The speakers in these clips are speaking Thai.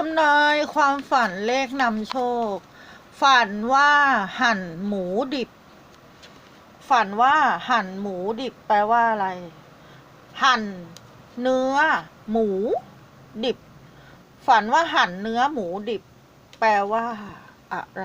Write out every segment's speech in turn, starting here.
ทำนายความฝันเลขนำโชค ฝันว่าหั่นหมูดิบ ฝันว่าหั่นหมูดิบแปลว่าอะไร หั่นเนื้อ หมู ดิบ ฝันว่าหั่นเนื้อหมูดิบ แปลว่า อะไร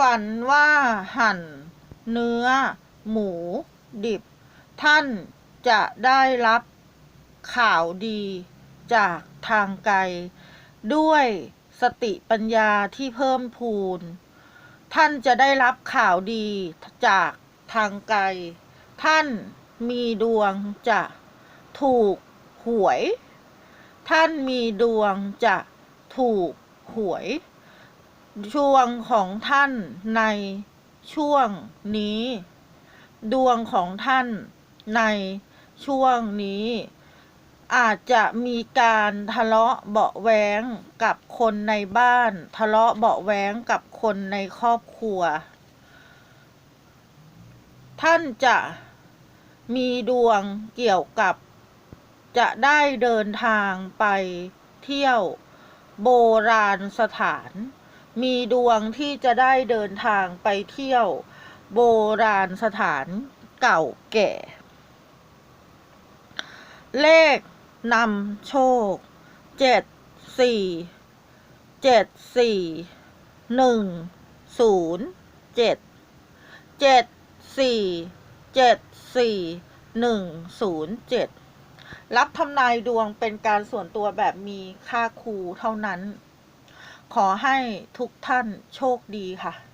ฝันว่าหั่นเนื้อหมูดิบ ท่านจะได้รับข่าวดีจากทางไกล ด้วยสติปัญญาที่เพิ่มพูน ท่านจะได้รับข่าวดีจากทางไกล ท่านมีดวงจะถูกหวย ท่านมีดวงจะถูกหวย ช่วงของท่านในช่วงนี้ ดวงของท่านในช่วงนี้ อาจจะมีการทะเลาะเบาะแว้งกับคนในบ้าน ทะเลาะเบาะแว้งกับคนในครอบครัว ท่านจะมีดวงเกี่ยวกับ จะได้เดินทางไปเที่ยวโบราณสถาน มีดวงที่จะได้เดินทางไปเที่ยวโบราณสถานเก่าแก่ เลขนำโชค เจ็ดสี่เจ็ดสี่หนึ่งศูนย์เจ็ดเจ็ดสี่เจ็ดสี่หนึ่งศูนย์เจ็ดรับทำนายดวงเป็นการส่วนตัวแบบมีค่าครูเท่านั้น ขอให้ทุกท่านโชคดีค่ะ